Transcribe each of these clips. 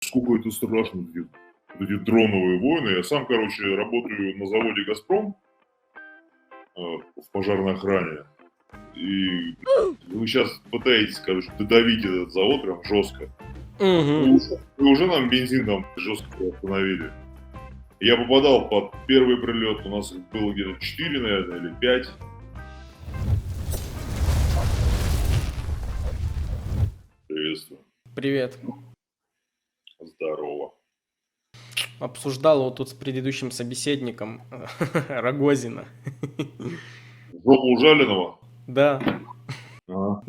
сколько это страшно, эти, вот эти дроновые войны. Я сам, короче, работаю на заводе «Газпром» э, в пожарной охране. И вы сейчас пытаетесь, короче, додавить этот завод прям жестко. Угу. И уже нам бензин там жестко остановили. Я попадал под первый прилет, у нас их было где-то 4, наверное, или 5. Приветствую. Привет. Здорово. Обсуждал вот тут с предыдущим собеседником Рогозина. Жопу ужаленного? Да. Ага.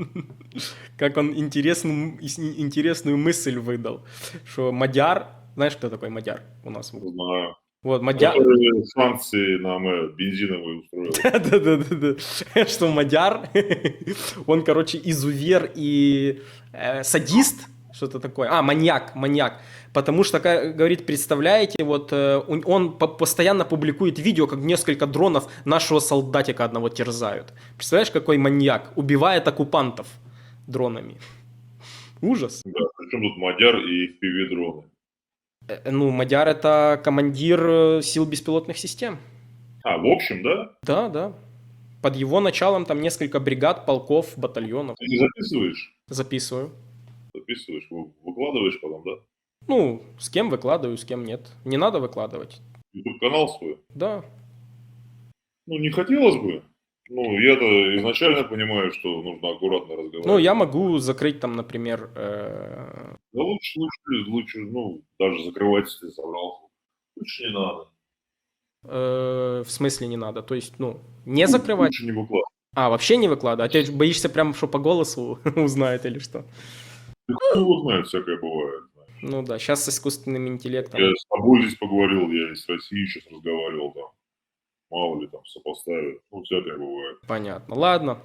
Как он интересную, интересную мысль выдал, что Мадяр, знаешь, кто такой Мадяр у нас? Знаю. Вот, Мадяр... Который санкции нам э, бензиновые устроил. Да-да-да. Что Мадяр, он, короче, изувер и э, садист, что-то такое. А, маньяк, маньяк. Потому что, как говорит, представляете, вот э, он, он по- постоянно публикует видео, как несколько дронов нашего солдатика одного терзают. Представляешь, какой маньяк? Убивает оккупантов дронами. Ужас. Да, причем тут Мадяр и FPV-дроны. Э, Ну, Мадяр это командир э, сил беспилотных систем. А, в общем, да? Да, да. Под его началом там несколько бригад, полков, батальонов. Ты не записываешь? Записываю. Записываешь, вы- выкладываешь потом, да? Ну, с кем выкладываю, с кем нет. Не надо выкладывать. YouTube-канал свой. Да. Ну, не хотелось бы. Ну, я-то изначально понимаю, что нужно аккуратно разговаривать. Ну, я могу закрыть там, например, э, Да лучше, лучше, лучше, ну, даже закрывать, если собрался. Лучше не надо. э, в смысле не надо. То есть, ну, не закрывать. Лучше не выкладывать. А, вообще не выкладывать. А ты боишься прям, что по голосу узнает или что? Его знает, всякое бывает. Ну да, сейчас с искусственным интеллектом. Я с тобой здесь поговорил, я из России сейчас разговаривал там. Мало ли там сопоставят. Ну, всякое бывает. Понятно. Ладно,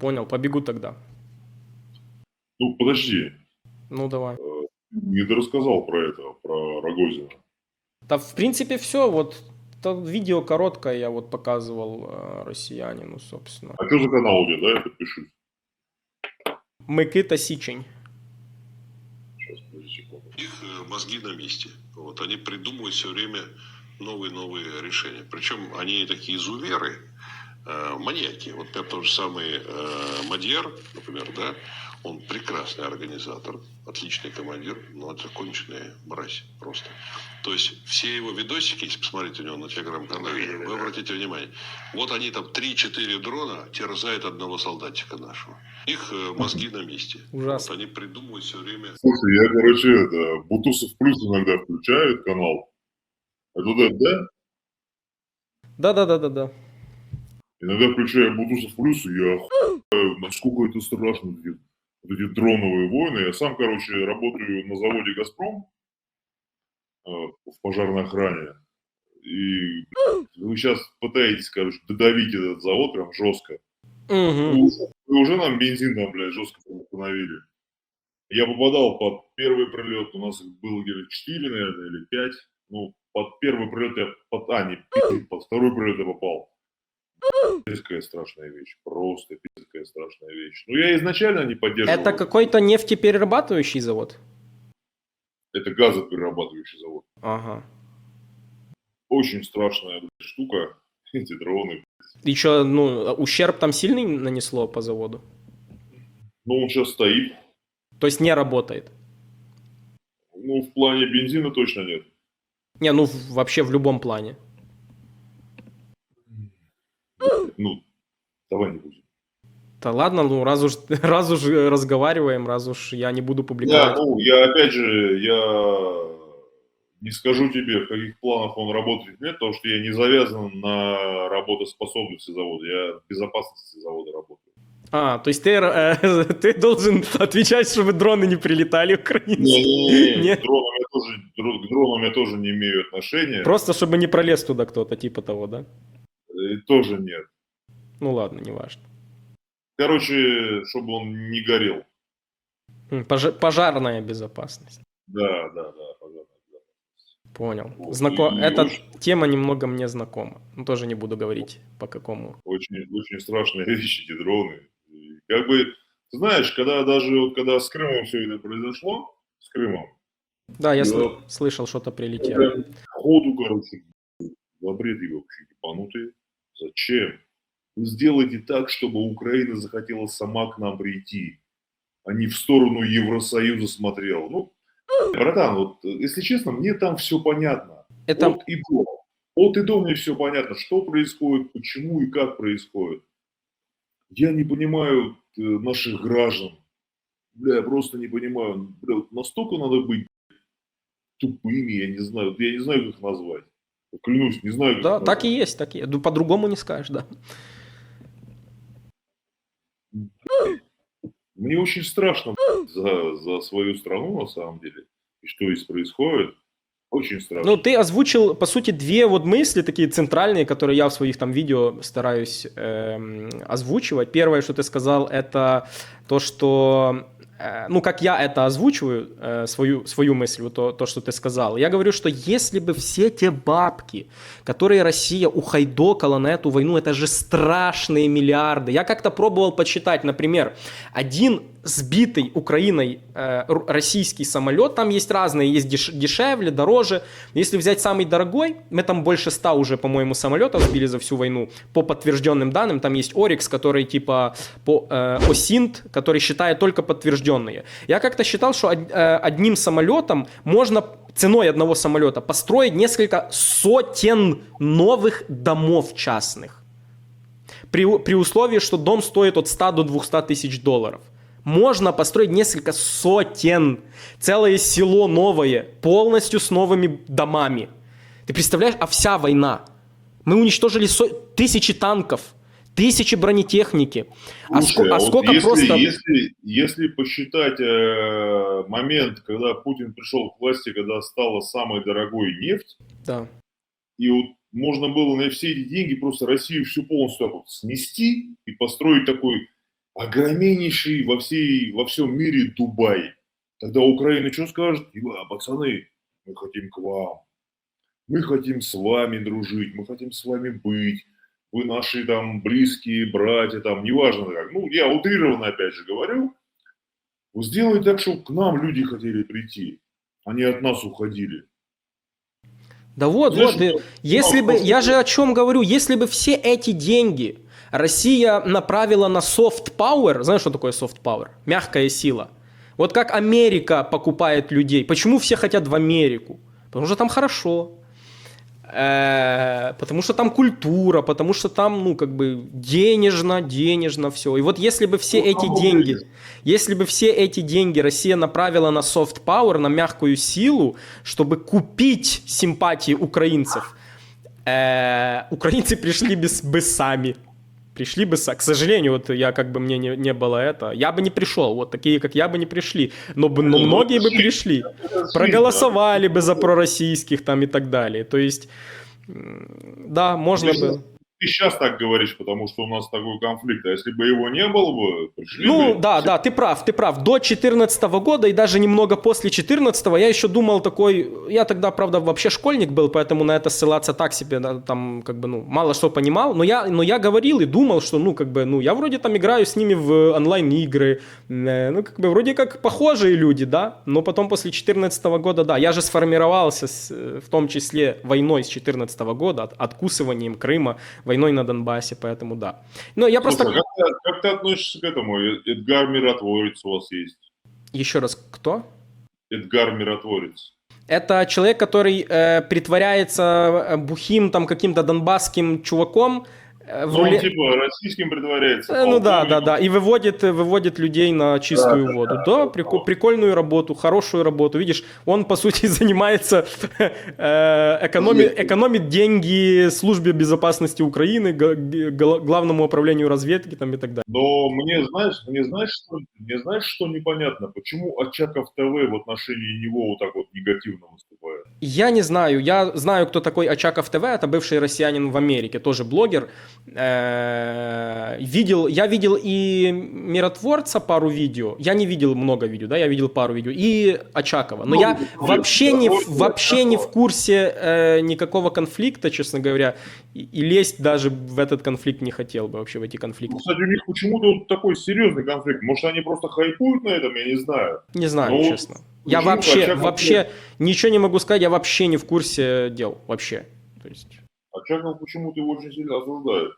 понял, побегу тогда. Ну, подожди. Ну давай. Не дорассказал про это, про Рогозина. Да, в принципе, все. Вот это видео короткое я вот показывал э, россиянину, собственно. А что за канал у тебя, да, я подпишусь? Микита Сичень. Их э, мозги на месте. Вот, они придумывают все время новые-новые решения. Причем они такие изуверы, э, маньяки. Вот например, тот же самый э, Мадьяр, например, да, он прекрасный организатор, отличный командир, но это конченая мразь просто. То есть все его видосики, если посмотреть у него на телеграм-канале, вы обратите внимание, вот они там 3-4 дрона терзают одного солдатика нашего. Их э, мозги на месте. Ужасно. Вот они придумывают все время Слушай, я, короче, это, Бутусов Плюс иногда включает канал. Это да, да? Да-да-да-да-да. Иногда включаю Бутусов Плюс, и я охуеваю, насколько это страшно, вот эти, эти дроновые войны. Я сам, короче, работаю на заводе «Газпром» в пожарной охране. И вы сейчас пытаетесь, короче, додавить этот завод прям жестко. Мгм. Вы уже, нам бензин там, блядь, жестко установили. Я попадал под первый прилет, у нас было где-то 4, наверное, или 5. Ну, под первый прилет я, под, а, не, под второй прилет я попал. Пиздецкая страшная вещь, просто пиздецкая страшная вещь. Ну, я изначально не поддерживал. Это какой-то нефтеперерабатывающий завод? Это газоперерабатывающий завод. Ага. Очень страшная штука, эти дроны. И что, ну, ущерб там сильный нанесло по заводу? Ну, он сейчас стоит. То есть не работает? Ну, в плане бензина точно нет. Не, ну вообще в любом плане. Ну, давай не будем. Да ладно, ну раз уж, раз уж разговариваем, раз уж я не буду публиковать. ну, я опять же, я не скажу тебе, в каких планах он работает нет, потому что я не завязан на работоспособности завода, я в безопасности завода работаю. А, то есть ты, э, ты должен отвечать, чтобы дроны не прилетали украинские. Не-не-не, Нет. к дронам я тоже, к дронам я тоже не имею отношения, Просто чтобы не пролез туда кто-то, типа того, да? и тоже нет. Ну ладно, неважно. Короче, чтобы он не горел. М, пожа- пожарная безопасность. Да, да, да, пожалуйста. Понял. Вот, Знако... и Эта очень- тема немного мне знакома. Ну, тоже не буду говорить, по какому. Очень, очень страшные вещи, эти дроны. И как бы, знаешь, когда даже вот когда с Крымом все это произошло, с Крымом, Да, я Да. сл- слышал, что-то прилетело. Ходу, короче, забреды вообще ебанутые. Зачем? Сделайте так, чтобы Украина захотела сама к нам прийти, а не в сторону Евросоюза смотрела. Ну, братан, вот, э, если честно, мне там все понятно. Это От и до. От и до мне все понятно, что происходит, почему и как происходит. Я не понимаю э, наших граждан. Бля, я просто не понимаю. Бля, вот настолько надо быть тупыми, я не знаю. Я не знаю, как их назвать. Клянусь, не знаю, как да, их так и назвать. есть, так и. Ну, По-другому не скажешь, да. Мне очень страшно за, за свою страну, на самом деле. И что здесь происходит. Очень страшно. Ну, ты озвучил, по сути, две вот мысли такие центральные, которые я в своих там видео стараюсь эм, озвучивать. Первое, что ты сказал, это то, что, ну, как я это озвучиваю, э, свою, свою мысль, вот то, то, что ты сказал. Я говорю, что если бы все те бабки, которые Россия ухайдокала на эту войну, это же страшные миллиарды. Я как-то пробовал подсчитать, например, один сбитый Украиной э, российский самолет, там есть разные, есть деш- дешевле, дороже. Если взять самый дорогой, мы там больше ста уже, по-моему, самолетов сбили за всю войну, по подтвержденным данным, там есть Орикс, который типа по э, Осинт, который считает только подтвержденные. Я как-то считал, что од- э, одним самолетом можно ценой одного самолета построить несколько сотен новых домов частных при, при условии, что дом стоит от 100 до 200 тысяч долларов. Можно построить несколько сотен, целое село новое, полностью с новыми домами. Ты представляешь, а вся война. Мы уничтожили со- тысячи танков, тысячи бронетехники. А, Слушай, ско- а вот сколько если, просто... Если, если посчитать э, момент, когда Путин пришел к власти, когда стала самой дорогой нефть, Да. и вот можно было на все эти деньги просто Россию всю полностью снести и построить такой огромнейший во, всей, во всем мире Дубай. Тогда Украина что скажет? «Ива, пацаны, мы хотим к вам. Мы хотим с вами дружить, мы хотим с вами быть. Вы наши там близкие, братья, там, неважно как. Ну, я утрированно опять же говорю. Вот сделай так, чтобы к нам люди хотели прийти, а не от нас уходили. Да вот, Знаешь, вот. и Если бы, я же о чем говорю, если бы все эти деньги Россия направила на soft power, знаешь, что такое soft power? Мягкая сила. Вот как Америка покупает людей. Почему все хотят в Америку? Потому что там хорошо. Э, Потому что там культура, потому что там, ну, как бы денежно, денежно все. И вот если бы все Ну, эти деньги, если бы все эти деньги Россия направила на soft power, на мягкую силу, чтобы купить симпатии украинцев, э, украинцы пришли бы сами. Пришли бы, к сожалению, вот я как бы мне не, не было это, я бы не пришел, вот такие, как я бы не пришли, но, бы, но Ну, многие бы пришли, проголосовали бы за пророссийских там и так далее. То есть, да, можно Ты бы. Ты сейчас так говоришь, потому что у нас такой конфликт. А если бы его не было бы, пришли Ну, бы, да, да, ты прав, ты прав. До 2014 года и даже немного после 2014 я еще думал такой... Я тогда, правда, вообще школьник был, поэтому на это ссылаться так себе, да, там, как бы, ну, мало что понимал. Но я, но я говорил и думал, что, ну, как бы, ну, я вроде там играю с ними в онлайн-игры. э, Ну, как бы, вроде как похожие люди, да. Но потом после 2014 года, да, я же сформировался, с, э, в том числе войной с 2014 года, от- откусыванием Крыма, войной на Донбассе, поэтому да. Но я просто... Слушай, как, ты, как ты относишься к этому? Э- Эдгар Миротворец у вас есть. Еще раз, кто? Эдгар Миротворец. Это человек, который э, притворяется э, бухим там каким-то донбасским чуваком в Ну, руле- типа российским притворяется. Э, Ну да, да, полковником. да. И выводит, э, выводит людей на чистую Да, да, воду. да. Да, прико- прикольную работу, хорошую работу. Видишь, он по сути занимается, э, экономит, экономит деньги службе безопасности Украины, главному управлению разведки там и так далее. Но мне знаешь, мне знаешь, что, мне знаешь, что непонятно? Почему Очаков ТВ в отношении него вот так вот негативно выступает? Я не знаю. Я знаю, кто такой Очаков ТВ. Это бывший россиянин в Америке, тоже блогер. Э, Видел, я видел и Миротворца пару видео. Я не видел много видео, да, я видел пару видео. И Очакова. Но Ну, я вообще не, в- Миротворец, вообще не в курсе э, никакого конфликта, честно говоря. И, и лезть даже в этот конфликт не хотел бы, вообще в эти конфликты. Ну, кстати, у них почему-то такой серьезный конфликт. Может, они просто хайпуют на этом, я не знаю. Не знаю, Ну, честно. Я вообще, вообще ничего не могу сказать, я вообще не в курсе дел, вообще. То есть, Очаков почему-то его очень сильно осуждают.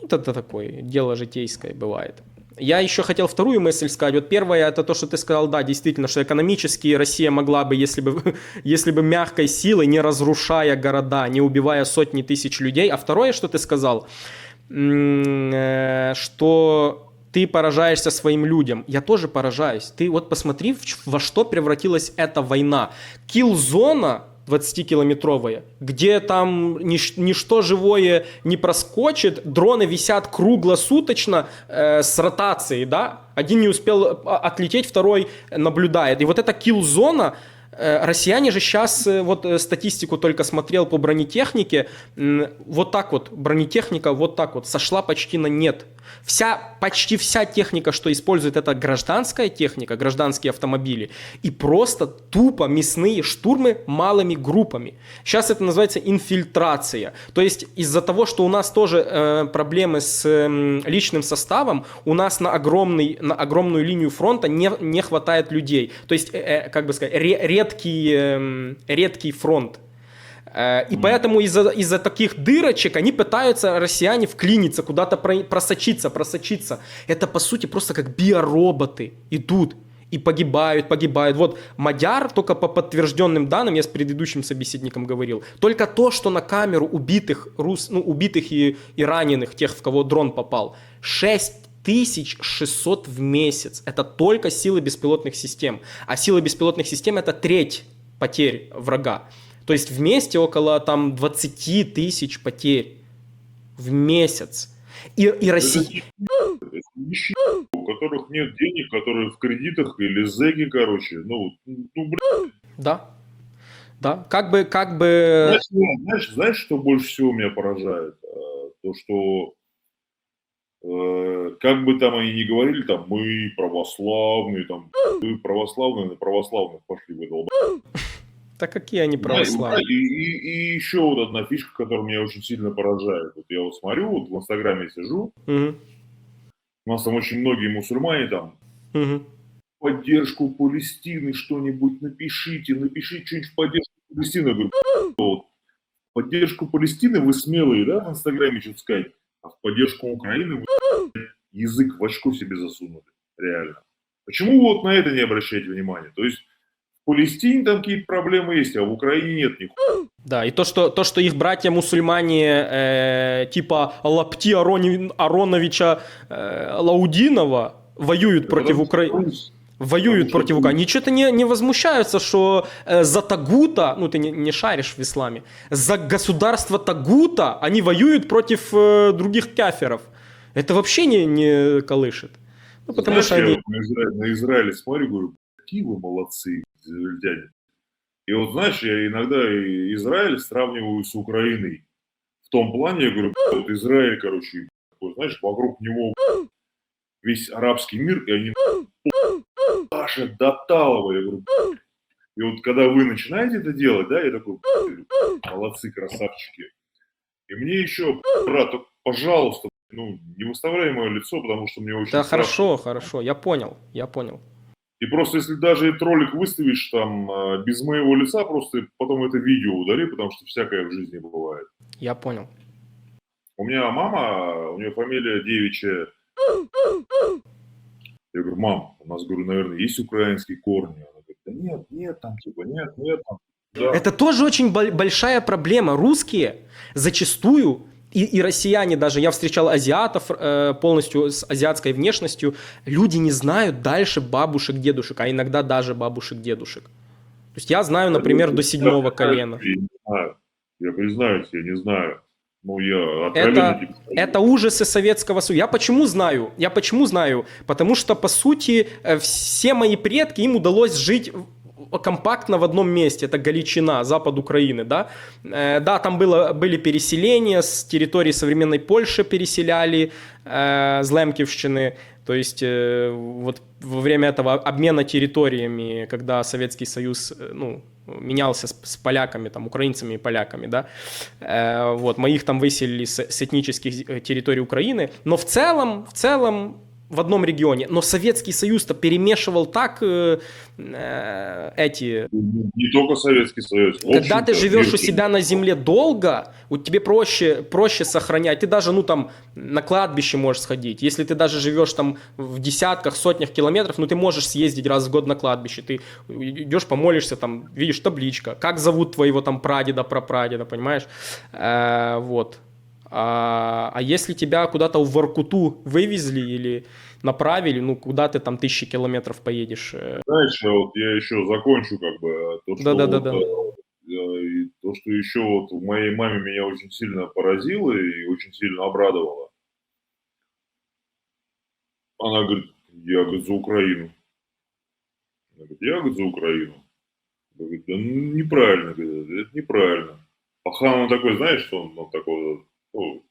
ну, это такое, дело житейское бывает. Я еще хотел вторую мысль сказать. Вот первая, это то, что ты сказал, да, действительно, что экономически Россия могла бы, если бы, если бы мягкой силой, не разрушая города, не убивая сотни тысяч людей. А второе, что ты сказал, э, что ты поражаешься своим людям. Я тоже поражаюсь. Ты вот посмотри, во что превратилась эта война. Киллзона 20-километровая, где там нич- ничто живое не проскочит, дроны висят круглосуточно э, с ротацией, да? Один не успел а, отлететь, второй наблюдает. И вот эта килл-зона, э, россияне же сейчас, вот э, статистику только смотрел по бронетехнике, вот так вот, бронетехника вот так вот сошла почти на нет. Вся, почти вся техника, что использует, это гражданская техника, гражданские автомобили. И просто тупо мясные штурмы малыми группами. Сейчас это называется инфильтрация. То есть из-за того, что у нас тоже э, проблемы с м, личным составом, у нас на, огромный, на огромную линию фронта не, не хватает людей. То есть, э, э, как бы сказать, ре- редкий, эм, редкий фронт. Э, И поэтому из-за из таких дырочек они пытаются, россияне, вклиниться, куда-то про- просочиться, просочиться. Это, по сути, просто как биороботы идут и погибают, погибают. Вот Мадяр, только по подтвержденным данным, я с предыдущим собеседником говорил, только то, что на камеру убитых, рус, ну, убитых и, и раненых, тех, в кого дрон попал, 6600 в месяц. Это только силы беспилотных систем. А силы беспилотных систем это треть потерь врага. То есть вместе около там 20 тысяч потерь в месяц. И, и Россия... У которых нет денег, которые в кредитах или зэки, короче. Ну, ну блин, Да. Да. Как бы, как бы... знаешь, знаешь, знаешь, что больше всего меня поражает? Э, То, что э, как бы там они ни говорили, там, мы православные, там, вы православные, на православных пошли вы долб- Да какие они И, православные. и- и еще вот одна фишка, которая меня очень сильно поражает. Вот я вот смотрю, вот в Инстаграме сижу, Мгм. у нас там очень многие мусульмане там Мгм. поддержку Палестины что-нибудь напишите, напишите что-нибудь в поддержку Палестины. Я говорю, вот, поддержку Палестины вы смелые, да, в Инстаграме что-то сказать, а в поддержку Украины вы язык в очко себе засунули, реально. Почему вот на это не обращаете внимания? То есть Палестине там какие-то проблемы есть, а в Украине нет них. Да, и то, что, то, что их братья-мусульмане э, типа Лапти Арони- Ароновича э, Лаудинова воюют против Украины. Воюют что- против Украины. Ничего-то не, не возмущаются, что э, за Тагута, ну ты не, не шаришь в исламе, за государство Тагута они воюют против э, других каферов. Это вообще не, не колышет. Ну, потому Знаешь, что они... на, Израиль, на Израиль смотрю, говорю, какие вы молодцы, израильтяне. И вот знаешь, я иногда Израиль сравниваю с Украиной. В том плане, я говорю, вот Израиль, короче, такой, знаешь, вокруг него весь арабский мир, и они Паша до талого. Я говорю, и вот когда вы начинаете это делать, да, я такой, молодцы, красавчики. И мне еще, брат, пожалуйста, ну, не выставляй мое лицо, потому что мне очень Да страшно. хорошо, хорошо, я понял, я понял. И просто если даже этот ролик выставишь там э, без моего лица, просто потом это видео удали, потому что всякое в жизни бывает. Я понял. У меня мама, у нее фамилия девичья. Я говорю, мам, у нас, говорю, наверное, есть украинские корни. Она говорит, да нет, нет, там, типа, нет, нет, там. Да. Это тоже очень бол- большая проблема. Русские зачастую и, и россияне даже, я встречал азиатов э, полностью с азиатской внешностью, люди не знают дальше бабушек, дедушек, а иногда даже бабушек, дедушек. То есть я знаю, например, до седьмого колена. Я не знаю. Я признаюсь, я не знаю. Ну, я Это, тебе это ужасы Советского Союза. Я почему знаю? Я почему знаю? Потому что, по сути, э, все мои предки, им удалось жить компактно в одном месте. Это Галичина, запад Украины, да? Э, Да, там было, были переселения, с территории современной Польши переселяли, э, с. То есть э, вот во время этого обмена территориями, когда Советский Союз, э, ну, менялся с, с поляками, там, украинцами и поляками, да, э, вот, моих там выселили с, с этнических э, территорий Украины, но в целом, в целом в одном регионе, но Советский Союз-то перемешивал так э, э, эти Не только Советский Союз. когда ты живешь у себя на земле долго, вот тебе проще, проще сохранять. Ты даже, ну, там, на кладбище можешь сходить. Если ты даже живешь там в десятках, сотнях километров, ну, ты можешь съездить раз в год на кладбище. Ты идешь, помолишься, там, видишь табличка. Как зовут твоего там прадеда, прапрадеда, понимаешь? Э, вот. А, а если тебя куда-то в Воркуту вывезли или направили, ну, куда ты там тысячи километров поедешь? э, Знаешь, а вот я еще закончу как бы то, что Да-да-да-да. вот, э, и то, что еще вот в моей маме меня очень сильно поразило и очень сильно обрадовало. Она говорит, я говорит, за Украину. Она говорит, я говорит, за Украину. Я говорю, да ну, неправильно, говорит, это неправильно. Пахан он такой, знаешь, что он, он такой, ну,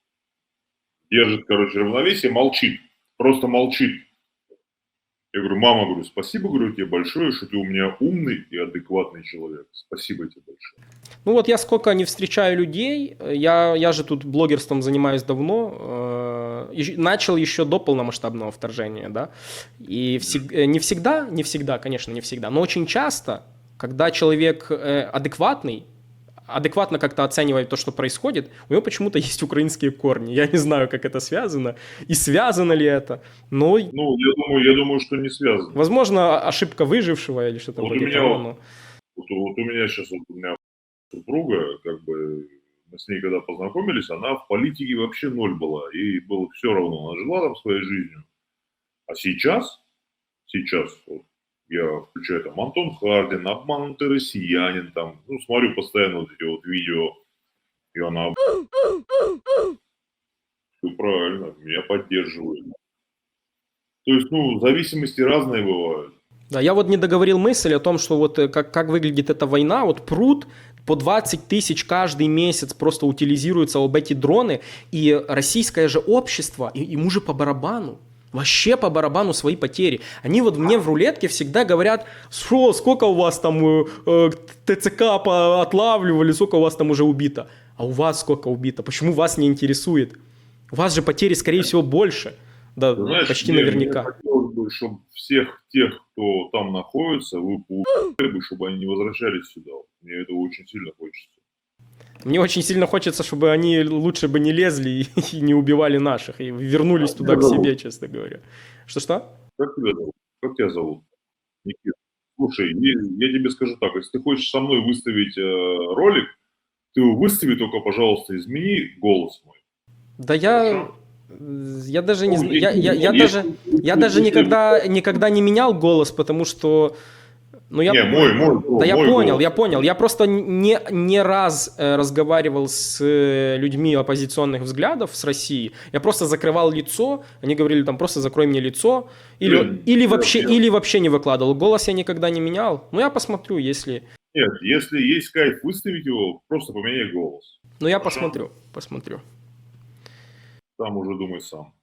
держит, короче, равновесие, молчит, просто молчит. Я говорю, мама, говорю, спасибо, говорю, тебе большое, что ты у меня умный и адекватный человек. Спасибо тебе большое. Ну вот я сколько не встречаю людей, я, я же тут блогерством занимаюсь давно, э, начал еще до полномасштабного вторжения, да, и всег- э, не всегда, не всегда, конечно, не всегда, но очень часто, когда человек э, адекватный, адекватно как-то оценивает то, что происходит, у него почему-то есть украинские корни. Я не знаю, как это связано, и связано ли это, но, Ну, я думаю, я думаю, что не связано. возможно, ошибка выжившего или что-то Вот вроде меня того, вот- но- Вот, вот у меня сейчас вот у меня супруга, как бы мы с ней когда познакомились, она в политике вообще ноль была. Ей было все равно, она жила там своей жизнью. А сейчас, сейчас, вот, я включаю там Антон Хардин, обманутый россиянин, там, ну, смотрю постоянно вот эти вот видео, и она все правильно, меня поддерживает. То есть, ну, зависимости разные бывают. Да, я вот не договорил мысль о том, что вот э, как, как выглядит эта война. Вот пруд по 20 тысяч каждый месяц просто утилизируются об эти дроны, и российское же общество, и, ему же по барабану. Вообще по барабану свои потери. Они вот мне в рулетке всегда говорят, что, сколько у вас там э, э, ТЦК отлавливали, сколько у вас там уже убито. А у вас сколько убито? Почему вас не интересует? У вас же потери, скорее всего, больше. Да, знаешь, почти мне- наверняка. Мне хотелось бы, чтобы всех тех, кто там находится, вы бы, чтобы они не возвращались сюда. Мне этого очень сильно хочется. Мне очень сильно хочется, чтобы они лучше бы не лезли и, и не убивали наших, и вернулись туда к себе, честно говоря. Что-что? Как тебя зовут? Как тебя зовут? Никита. Слушай, я, я тебе скажу так, если ты хочешь со мной выставить э, ролик, ты его выстави, только, пожалуйста, измени голос мой. Да я... Хорошо? Я даже не Ну, знаю, я, я, я если- даже, я даже никогда, никогда не менял голос, потому что, ну я, Не, мой, мой. да я мой понял, голос. я понял, я просто не, не раз э, разговаривал с э, людьми оппозиционных взглядов с России, я просто закрывал лицо, они говорили там просто закрой мне лицо, или, Блин, или я вообще, понял. или вообще не выкладывал, голос я никогда не менял, ну я посмотрю, если, Нет, если есть кайф выставить его, просто поменяй голос. ну я Хорошо. посмотрю, посмотрю. Там уже думай сам.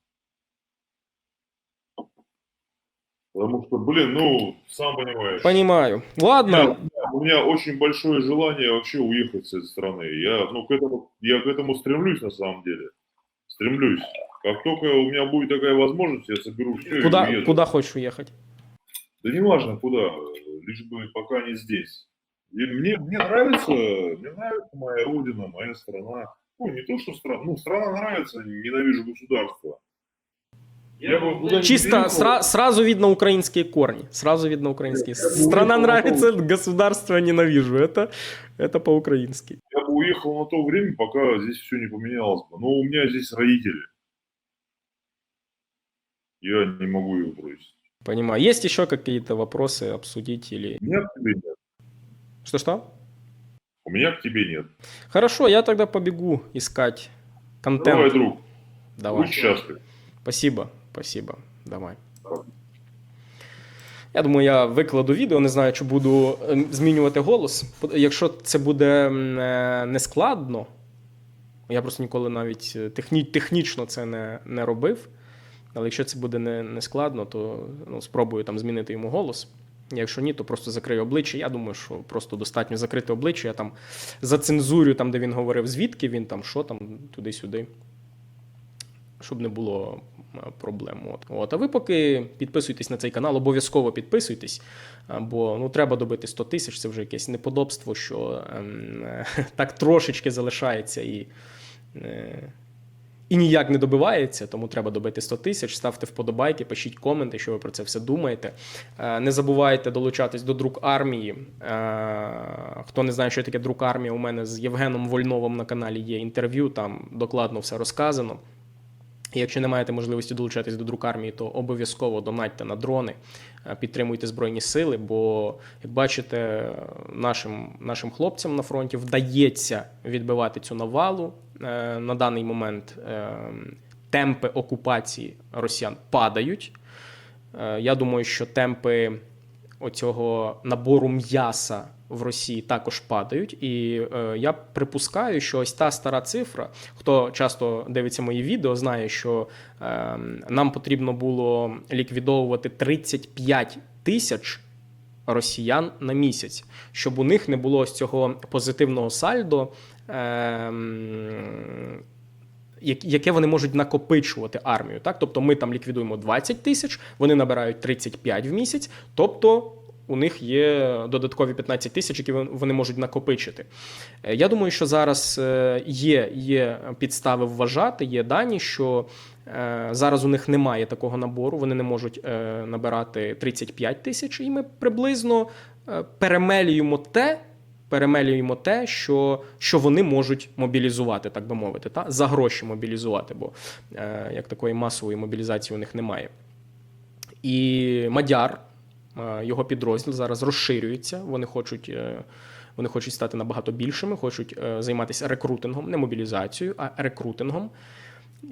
Потому что, блин, ну, сам понимаешь. Понимаю. Ладно, У меня, у меня очень большое желание вообще уехать с этой страны. Я, ну, к этому, я к этому стремлюсь на самом деле. Стремлюсь. Как только у меня будет такая возможность, я соберу все куда, и уеду. куда хочешь уехать? Да неважно куда, лишь бы пока не здесь. И мне, мне нравится, мне нравится моя родина, моя страна. Ну, не то, что страна, ну, страна нравится, ненавижу государство. Я бы Чисто сра- сразу видно украинские корни. Сразу видно украинские. Страна нравится, государство ненавижу. Это, это по-украински. Я бы уехал на то время, пока здесь все не поменялось бы. Но у меня здесь родители. Я не могу их бросить. Понимаю. Есть еще какие-то вопросы обсудить или... У меня к тебе нет. Что-что? У меня к тебе нет. Хорошо, я тогда побегу искать контент. Давай, друг. Давай. Будь счастлив. Спасибо, спасибо. Давай. Я думаю, я викладу відео, не знаю, чи буду ем, змінювати голос. Якщо це буде е, нескладно, я просто ніколи навіть е, техні, технічно це не, не робив. Але якщо це буде не, не то ну, спробую там змінити йому голос. Якщо ні, то просто закрию обличчя. Я думаю, що просто достатньо закрити обличчя. Я там зацензурю, там, де він говорив, звідки він там, що там, туди-сюди. Щоб не було е, проблем. От. От. А ви поки підписуйтесь на цей канал, обов'язково підписуйтесь, бо ну, треба добити 100 тисяч, це вже якесь неподобство, що ем, так трошечки залишається і. Е, і ніяк не добивається, тому треба добити 100 тисяч. Ставте вподобайки, пишіть коменти, що ви про це все думаєте. Е, Не забувайте долучатись до друк армії. Хто не знає, що таке друк армія, у мене з Євгеном Вольновим на каналі є інтерв'ю, там докладно все розказано. І Якщо не маєте можливості долучатись до друк армії, то обов'язково донатьте на дрони, е, підтримуйте збройні сили. Бо, як бачите, нашим, нашим хлопцям на фронті вдається відбивати цю навалу. Е, На даний момент е, темпи окупації росіян падають. Я думаю, що темпи оцього набору м'яса в Росії також падають. І е, я припускаю, що ось та стара цифра, хто часто дивиться мої відео, знає, що е, нам потрібно було ліквідовувати 35 тисяч росіян на місяць, щоб у них не було ось цього позитивного сальдо. Е, як- яке вони можуть накопичувати армію. Так? Тобто ми там ліквідуємо 20 тисяч, вони набирають 35 в місяць, тобто у них є додаткові 15 тисяч, які вони можуть накопичити. Е, Я думаю, що зараз е, є, є підстави вважати, є дані, що е, зараз у них немає такого набору, вони не можуть набирати 35 тисяч, і ми приблизно перемелюємо те, перемелюємо те, що, що вони можуть мобілізувати, так би мовити, та? за гроші мобілізувати, бо як такої масової мобілізації у них немає. І Мадяр, його підрозділ зараз розширюється. Вони хочуть, е, вони хочуть стати набагато більшими, хочуть е, займатися рекрутингом, не мобілізацією, а рекрутингом.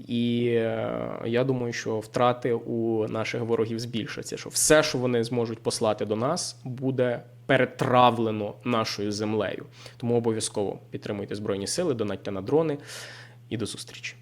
І е, я думаю, що втрати у наших ворогів збільшаться. Що все, що вони зможуть послати до нас, буде перетравлено нашою землею. Тому обов'язково підтримуйте збройні сили, донатьте на дрони і до зустрічі.